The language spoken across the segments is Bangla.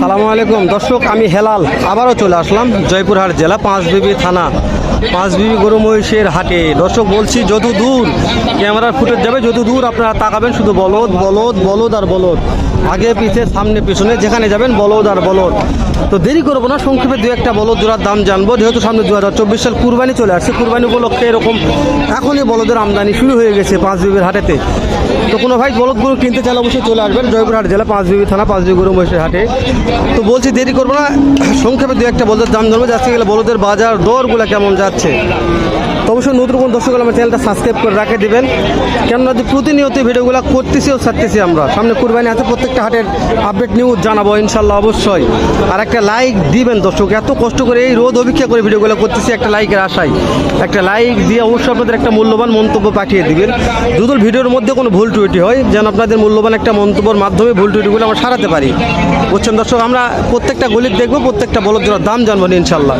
সালামু আলাইকুম। দর্শক, আমি হেলাল। আবারও চলে আসলাম জয়পুরহাট জেলা পাঁচবিবি থানা, পাঁচবিবি গরু মহিষের হাটে। দর্শক, বলছি যত দূর ক্যামেরার ফুটেজ যাবে, যত দূর আপনারা তাকাবেন, শুধু বলদ বলদ বলদ আর বলদ। আগে, পিছে, সামনে, পিছনে, যেখানে যাবেন, বলদ আর বলদ। তো দেরি করব না, সংক্ষেপে দু একটা বলদ জোড়ার দাম জানব। যেহেতু সামনে দু হাজার চব্বিশ সাল কুরবানি চলে আসছে, কুরবানি উপলক্ষে এরকম এখনই বলদের আমদানি শুরু হয়ে গেছে পাঁচ বিবির হাটেতে। তো কোনো ভাই বলদ গরু কিনতে চাইলে অবশ্যই চলে আসবেন জয়পুরহাট জেলা পাঁচ বিবি থানা পাঁচ বিবি গরু মহিষের হাটে। তো বলছি দেরি করব না। সংক্ষেপে দু একটা বলতে দাম ধরবো। যাচ্ছে গেলে বলদের বাজার দরগুলো কেমন যাচ্ছে? অবশ্যই নতুন কোন দর্শক আমার চ্যানেলটা সাবস্ক্রাইব করে রাখে দেবেন। কেননা যে প্রতিনিয়ত ভিডিওগুলো করতেছি ও ছাড়তেছি আমরা। সামনে কুরবানি আছে, প্রত্যেকটা হাটের আপডেট নিউজ জানাব ইনশাল্লাহ অবশ্যই। আর একটা লাইক দিবেন দর্শক, এত কষ্ট করে এই রোদ অপেক্ষা করে ভিডিওগুলো করতেছি, একটা লাইকের আশায়। একটা লাইক দিয়ে অবশ্যই আপনাদের একটা মূল্যবান মন্তব্য পাঠিয়ে দিবেন। যদি ভিডিওর মধ্যে কোনো ভুল ত্রুটি হয়, যেন আপনাদের মূল্যবান একটা মন্তব্যের মাধ্যমে ভুল ত্রুটিগুলো আমরা সারাতে পারি। বুঝছেন দর্শক, আমরা প্রত্যেকটা গলির দেখব, প্রত্যেকটা বলদ দাম জানব ইনশাল্লাহ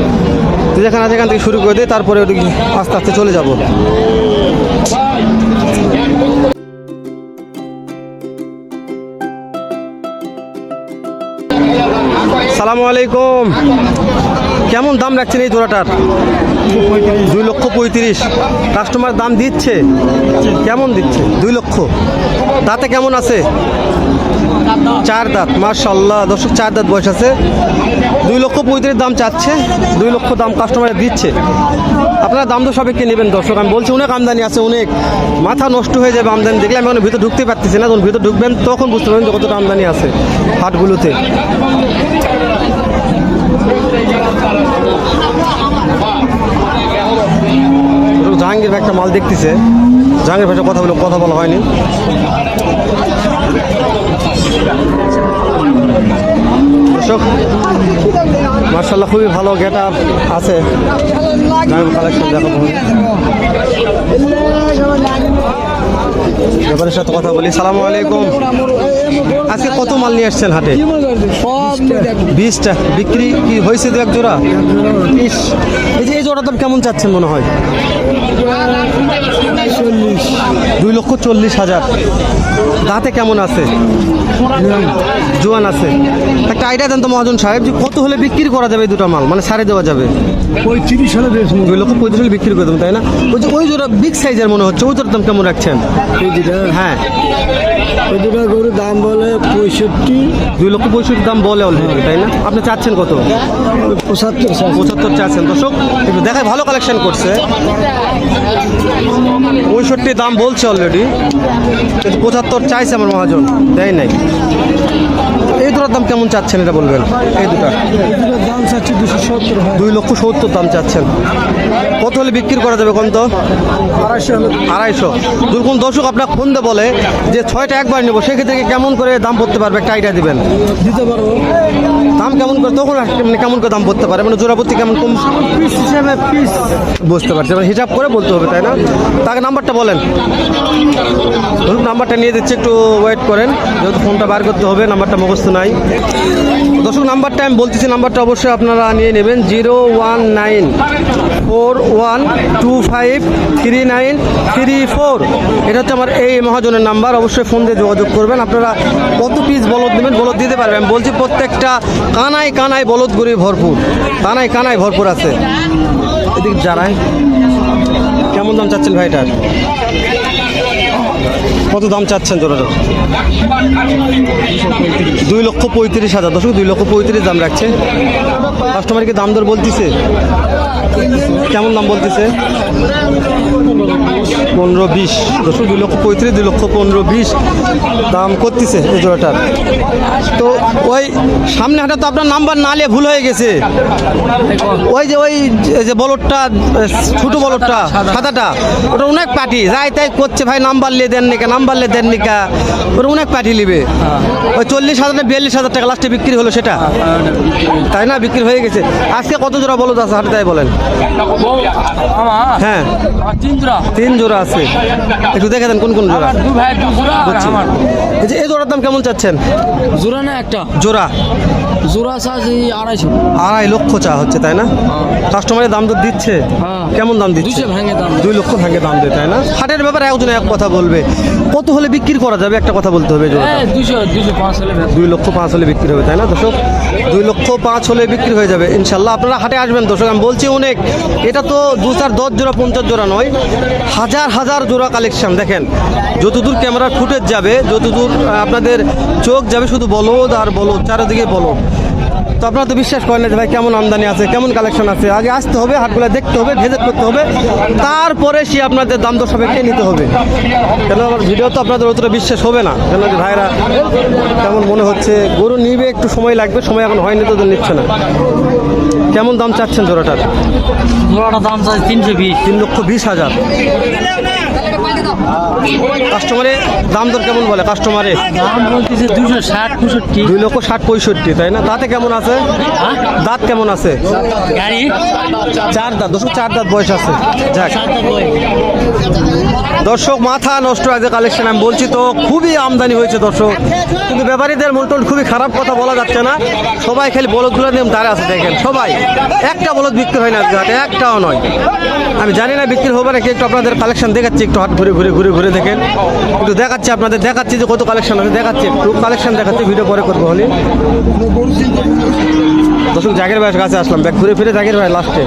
যেখানে আছে এখান থেকে শুরু করে দিই তারপরে ওদিকে আস্তে আস্তে চলে যাব। সালামু আলাইকুম। কেমন দাম রাখছেন এই জোড়াটার? দুই লক্ষ পঁয়ত্রিশ। কাস্টমার দাম দিচ্ছে? কেমন দিচ্ছে? দুই লক্ষ। দাঁতে কেমন আছে? চার দাঁত মার্শাল্লাহ দর্শক, চার দাঁত বয়স আছে। দুই লক্ষ পঁয়ত্রিশ দাম চাচ্ছে। দুই লক্ষ দাম কাস্টমার দিচ্ছে। আপনারা দাম তো সবাইকে নেবেন, দর্শক। আমি বলছি, অনেক আমদানি আছে, অনেক। মাথা নষ্ট হয়ে যাবে আমদানি। দেখলে আমি এখন ভিতরে ঢুকতে পারতেছি না। যখন ভিতরে ঢুকবেন, তখন বুঝতে পারবেন কতটা আমদানি আছে হাটগুলোতে। জাহাঙ্গীর ভাই একটা মাল দেখতেছে। জাহাঙ্গীর ভাইটা কথা বলে কথা বলা হয়নি। দর্শক, মার্শাল্লাহ খুবই ভালো গেট আপ আছে ব্যাপারের সাথে কথা বলি। সালাম আলাইকুম। আজকে কত মাল নিয়ে আসছেন হাটে? বিশটা। বিক্রি কি হয়েছে দু এক জোড়া? ইস এই যে এই জোড়া দাম কেমন চাচ্ছেন মনে হয়? দুই লক্ষ চল্লিশ হাজার। দাঁতে কেমন আছে? জোয়ান আছে। একটা আইডিয়া দেন তো মহাজন সাহেব যে কত হলে বিক্রি করা যাবে দুটো মাল? মানে সারে দেওয়া যাবে। পঁয়ত্রিশ বেশ দুই লক্ষ পঁয়ত্রিশ হলে বিক্রি করে দেবেন তাই না? ওই যে ওই জোড়া বিগ সাইজের মনে হচ্ছে ওই জোড়ার দাম কেমন রাখছেন? হ্যাঁ। ওই দুটা গরুর দাম বলে পঁয়ষট্টি। দুই লক্ষ পঁয়ষট্টি দাম বলে অলরেডি তাই না? আপনি চাচ্ছেন কত? পঁচাত্তর পঁচাত্তর চাচ্ছেন। দর্শক একটু দেখায় ভালো কালেকশন করছে। পঁয়ষট্টি দাম বলছে অলরেডি কিন্তু পঁচাত্তর চাইছে আমার মহাজন দেয় নাই। দুটার দাম কেমন চাচ্ছেন এটা বলবেন? এই দুটা। দাম চাচ্ছি দুশো সত্তর দুই লক্ষ সত্তর দাম চাচ্ছেন। কত হলে বিক্রি করা যাবে কোন তো? আড়াইশো। আড়াইশো দুর্গুণ দর্শক আপনার ফোন বলে যে ছয়টা একবার নেব, সেক্ষেত্রে কেমন করে দাম পড়তে পারবে? একটা আইডিয়া দিবেন। দিতে পারব দাম কেমন করে? তখন মানে কেমন করে দাম পড়তে পারে? মানে জোড়াপতি কেমন কম? পিস হিসাবে পিস। বুঝতে পারছি। মানে হিসাব করে বলতে হবে তাই না? তাকে নাম্বারটা বলেন। ধরুন নাম্বারটা নিয়ে দিচ্ছি একটু ওয়েট করেন। যেহেতু ফোনটা বার করতে হবে নাম্বারটা মুখস্থ নাই। দর্শক নাম্বারটা আমি বলতেছি নাম্বারটা অবশ্যই আপনারা নিয়ে নেবেন। Zero one nine four one two five three nine three four. এটা হচ্ছে আমার এই মহাজনের নাম্বার। অবশ্যই ফোন দিয়ে যোগাযোগ করবেন। আপনারা কত পিস বলদ নেবেন? বলদ দিতে পারবেন। বলছি প্রত্যেকটা কানায় কানায় বলদ গড়ি ভরপুর। কানায় কানায় ভরপুর আছে। এদিক জানায় কেমন দাম চাচ্ছেন ভাইটার কত দাম চাচ্ছেন জোড়াটা দুই লক্ষ পঁয়ত্রিশ হাজার। দশক দুই লক্ষ পঁয়ত্রিশ দাম রাখছে। কাস্টমারকে দাম দর বলতেছে? কেমন দাম বলতেছে? পনেরো বিশ দশক দুই লক্ষ পঁয়ত্রিশ দুই লক্ষ পনেরো বিশ দাম করতেছে এই জোড়াটার তো ওই সামনে হাঁটা তো আপনার নাম্বার না নিয়ে ভুল হয়ে গেছে। ওই যে ওই যে- যে বলরটা ছোট বলরটা সাদাটা ওটা অনেক পার্টি। যাই তাই করছে ভাই নাম্বার নিয়ে দেন নিকা নাম্বার নিয়ে দেন নিকা ওটা অনেক পার্টি নিবে। ওই চল্লিশ হাজার না বিয়াল্লিশ হাজার টাকা লাস্টে বিক্রি হলো সেটা। তাই না? বিক্রি হয়ে গেছে। আজকে কত জোড়া বলো আছে হাটে তাই বলেন? হ্যাঁ। তিন জোড়া। তিন জোড়া আছে। একটু দেখে দেন কোন কোন জোড়া। বুঝছি। আমার। এই যে এই জোড়ার দাম কেমন চাচ্ছেন? জোড়া না একটা। জোড়া। জোড়া সাজ এই আড়াইশো। আড়াই লক্ষ চা হচ্ছে তাই না? কাস্টমারের দাম তো দিচ্ছে। হ্যাঁ। কেমন দাম দিচ্ছে? ভাঙে দাম দুই লক্ষ ভাঙে দাম দেয় তাই না? হাটের ব্যাপারে একজন এক কথা বলবে। কত হলে বিক্রি করা যাবে? একটা কথা বলতে হবে। হ্যাঁ দুশো দুশো পাঁচ হলে। দুই লক্ষ পাঁচ হলে বিক্রি হবে তাই না দর্শক? দুই লক্ষ পাঁচ হলে বিক্রি হয়ে যাবে, ইনশাল্লাহ। আপনারা হাটে আসবেন, দর্শক, আমি বলছি অনেক। এটা তো দু চার, দশ জোড়া, পঞ্চাশ জোড়া নয়, হাজার হাজার জোড়া কালেকশন দেখেন। যতদূর ক্যামেরার ফুটেজ যাবে, যতদূর আপনাদের চোখ যাবে শুধু বলদ আর বলদ, চারিদিকে বলদ। তো আপনারা তো বিশ্বাস করেন না যে ভাই কেমন আমদানি আছে কেমন কালেকশন আছে। আগে আসতে হবে হাটগুলো দেখতে হবে ভেজেট করতে হবে তারপরে সে আপনাদের দাম দর সাপেক্ষে নিতে হবে। কেন আমার ভিডিও তো আপনাদের অতটা বিশ্বাস হবে না। কেন যে ভাইরা কেমন মনে হচ্ছে গরু নিবে একটু সময় লাগবে সময় এখন হয়নি তো নিচ্ছে না। কেমন দাম চাচ্ছেন জোড়াটার? জোড়াটা দাম চাই তিনশো বিশ। তিন লক্ষ বিশ হাজার। কাস্টমারে দাম দর কেমন বলে? কাস্টমারে দাম বলতেছে দুশো ষাট পঁয়ষট্টি। দুই লক্ষ ষাট পঁয়ষট্টি তাই না? দাঁতে কেমন আছে? দাঁত কেমন আছে? গাড়ি? চার দাঁত দশ চার দাঁত বয়স আছে। যাক। দর্শক মাথা নষ্ট আছে কালেকশন আমি বলছি তো খুবই আমদানি হয়েছে দর্শক। কিন্তু ব্যাপারীদের মন্টন খুবই খারাপ কথা বলা যাচ্ছে না। সবাই খালি বলদগুলো নিয়ে দাঁড়িয়ে আছে দেখেন। সবাই একটা বলদ বিক্রি হয় না আজকে হাটে একটাও নয়। আমি জানি না বিক্রি হবে নাকি একটু আপনাদের কালেকশন দেখাচ্ছি একটু হাট ঘুরে। ঘুরে ঘুরে ঘুরে দেখেন। কিন্তু দেখাচ্ছি আপনাদের, দেখাচ্ছি যে কত কালেকশন আছে, দেখাচ্ছি, খুব কালেকশন দেখাচ্ছি ভিডিও পরে করব হলে। দর্শক, জাগের ভাইয়ের কাছে আসলাম। ব্যাগ ঘুরে ফিরে জাগের ভাই লাস্টে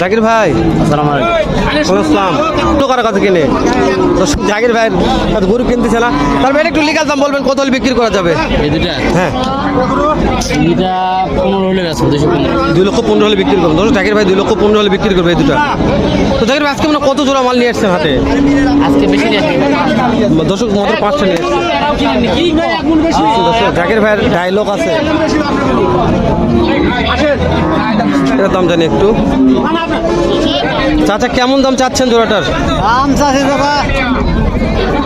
জাকির ভাই। ওয়ালাইকুম আসসালাম তো কারও কাছে কিনে? তো জাকির ভাইয়ের কাছে গরু কিনতেছে না। তারপরে এটা একটু লিগাল দাম বলবেন কত হলে বিক্রি করা যাবে? এই দুটা হ্যাঁ। এটা পনেরো হলে দুশো দুই লক্ষ পনেরো হলে বিক্রি করবেন। ধরো জাকির ভাই দুই লক্ষ পনেরো হলে বিক্রি করবে এই দুটা তো জাকির ভাই আজকে মানে কত জোড়া মাল নিয়ে আসছেন হাতে আজকে বেশি নেই দর্শক মতো পাঁচটা নিয়ে এসছে জাকির ভাইয়ের ডায়লগ আছে। এটার দাম জানি একটু। চাচা কেমন দাম চাচ্ছেন জোড়াটার? দাম চাচ্ছে দাদা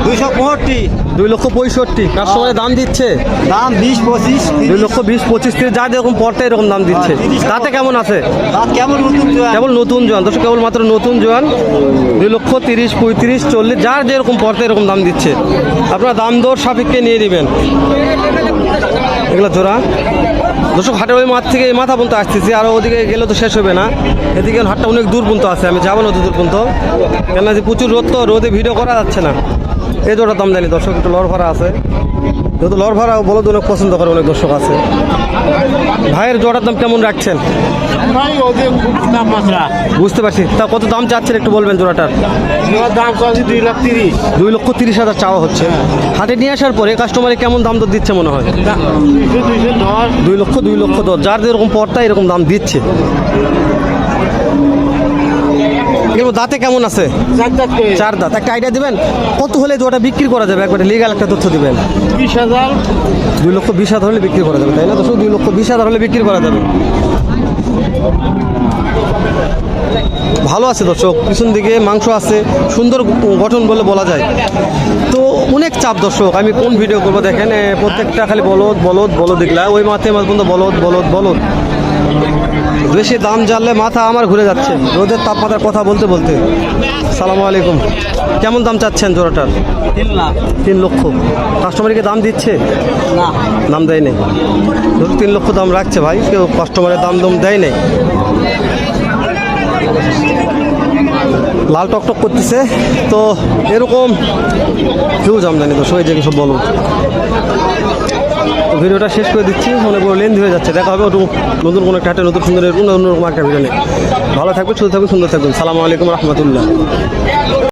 দুইশো পঁয়ষট্টি। দুই লক্ষ পঁয়ষট্টি। কাস্টমারে দাম দিচ্ছে? দাম বিশ পঁচিশ দুই লক্ষ বিশ পঁচিশ থেকে যা যেরকম পড়তে এরকম দাম দিচ্ছে। তাতে কেমন আছে? কেমন নতুন কেবল নতুন জোয়ান। দর্শক কেবল মাত্র নতুন জোয়ান। দুই লক্ষ তিরিশ পঁয়ত্রিশ চল্লিশ যার যেরকম পড়তে এরকম দাম দিচ্ছে। আপনারা দাম দর সাপেক্ষে নিয়ে নেবেন। এগুলো জোড়া। দর্শক হাটের ওই মাঠ থেকে এই মাথা পর্যন্ত আসতেছি। আর ওদিকে গেলে তো শেষ হবে না। এদিকে হাটটা অনেক দূর পর্যন্ত আছে। আমি যাব না দূর পর্যন্ত। কেননা যে প্রচুর রোদ তো রোদে ভিডিও করা যাচ্ছে না। এই জোড়ার দাম জানি দর্শক একটু লড় ভাড়া আছে। যেহেতু লড় ভাড়া বলো অনেক পছন্দ করে অনেক দর্শক আছে। ভাইয়ের জোড়ার দাম কেমন রাখছেন? বুঝতে পারছি। তা কত দাম চাচ্ছেন একটু বলবেন জোড়াটার? দাম দুই লাখ তিরিশ। দুই লক্ষ তিরিশ হাজার চাওয়া হচ্ছে। হাটে নিয়ে আসার পরে কাস্টমারে কেমন দাম দর দিচ্ছে মনে হয়? দুই লক্ষ দুই লক্ষ দর। যার যেরকম পড়তা এরকম দাম দিচ্ছে। এগুলো দাঁতে কেমন আছে? চার দাঁত চার দাঁত। একটা আইডিয়া দিবেন? কত হলে জোড়া বিক্রি করা যাবে? একবারে লিগাল একটা তথ্য দিবেন। বিশ হাজার। দুই লক্ষ বিশ হাজার হলে বিক্রি করা যাবে তাই না? তো দুই লক্ষ বিশ হাজার হলে বিক্রি করা যাবে। ভালো আছে দর্শক পিছন দিকে মাংস আছে সুন্দর গঠন বলে বলা যায়। তো অনেক চাপ দর্শক আমি কোন ভিডিও করব দেখেন প্রত্যেকটা খালি বলদ বলদ বলদ দেখলা ওই মাথায় মাঝ পর্যন্ত বলদ বলদ বলদ। বেশি দাম জানলে মাথা আমার ঘুরে যাচ্ছে। রোদের তাপমাত্রার কথা বলতে বলতে। সালামু আলাইকুম। কেমন দাম চাচ্ছেন জোড়াটার? তিন লাখ। তিন লক্ষ। কাস্টমারকে দাম দিচ্ছে? না। দাম দেয় নেই। তিন লক্ষ দাম রাখছে ভাই কেউ কাস্টমারের দাম দাম দেয় নেই। লাল টকটক করতেছে। তো এরকম হিউজ আমদানি তো সবাই যে সব বলো ভিডিওটা শেষ করে দিচ্ছি। মনে করো লেন্থ হয়ে যাচ্ছে। দেখা হবে ওটু নতুন কোনো একটা হাটে, নতুন সুন্দর অন্যরকম একটা ভিডিও নেই ভালো থাকবে সুস্থ থাকবে সুন্দর থাকবেন। সালামু আলাইকুম রহমতুল্লাহ।